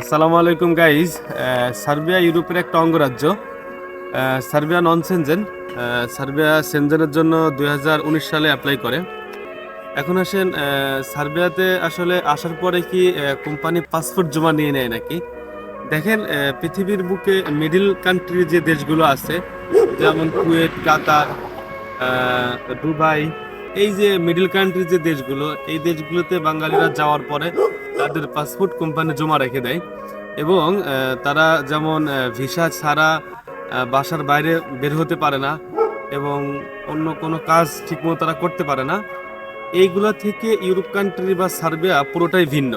আসসালামু আলাইকুম guys Serbia ইউরোপের একটা অঙ্গরাজ্য। সার্বিয়া নন সেনজেন সার্বিয়া সেনজেনের জন্য দু হাজার উনিশ সালে অ্যাপ্লাই করে। এখন আসেন সার্বিয়াতে আসলে আসার পরে কি কোম্পানি পাসপোর্ট জমা নিয়ে নেয় নাকি? দেখেন পৃথিবীর বুকে মিডিল কান্ট্রি যে দেশগুলো আছে, যেমন কুয়েত কাতার দুবাই এই যে মিডিল কান্ট্রি যে দেশগুলো, এই দেশগুলোতে বাঙালিরা যাওয়ার পরে তাদের পাসপোর্ট কোম্পানি জমা রেখে দেয় এবং তারা যেমন ভিসা ছাড়া বাসার বাইরে বের হতে পারে না এবং অন্য কোনো কাজ ঠিকমতো তারা করতে পারে না, এইগুলা থেকে ইউরোপ কান্ট্রি বা সার্বিয়া পুরোটাই ভিন্ন।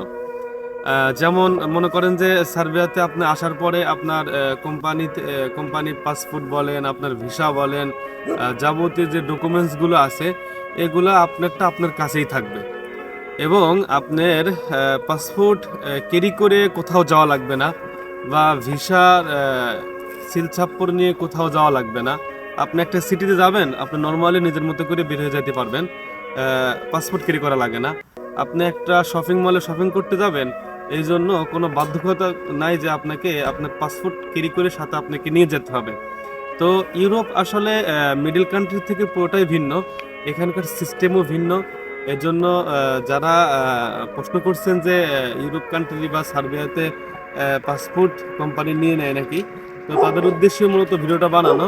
যেমন, মনে করেন যে সার্বিয়াতে আপনি আসার পরে আপনার কোম্পানিতে কোম্পানির পাসপোর্ট বলেন, আপনার ভিসা বলেন যাবতীয় যে ডকুমেন্টসগুলো আছে এগুলো আপনারটা আপনার কাছেই থাকবে। এবং আপনার পাসপোর্ট ক্যারি করে কোথাও যাওয়া লাগবে না বা ভিসার সিলছাপ্পর নিয়ে কোথাও যাওয়া লাগবে না। আপনি একটা সিটিতে যাবেন, আপনি নর্মালি নিজের মতো করে বের হয়ে যেতে পারবেন। পাসপোর্ট ক্যারি করা লাগে না। আপনি একটা শপিং মলে শপিং করতে যাবেন, এই জন্য কোনো বাধ্যকতা নাই যে আপনাকে আপনার পাসপোর্ট ক্যারি করে সাথে আপনাকে নিয়ে যেতে হবে। তো ইউরোপ আসলে মিডল কান্ট্রি থেকে পুরোটাই ভিন্ন। এখানকার সিস্টেমও ভিন্ন। এজন্য যারা প্রশ্ন করছেন যে ইউরোপ কান্ট্রি বা সার্বিয়াতে পাসপোর্ট কোম্পানি নিয়ে নেয় নাকি, তো তাদের উদ্দেশ্যে মূলত ভিডিওটা বানানো।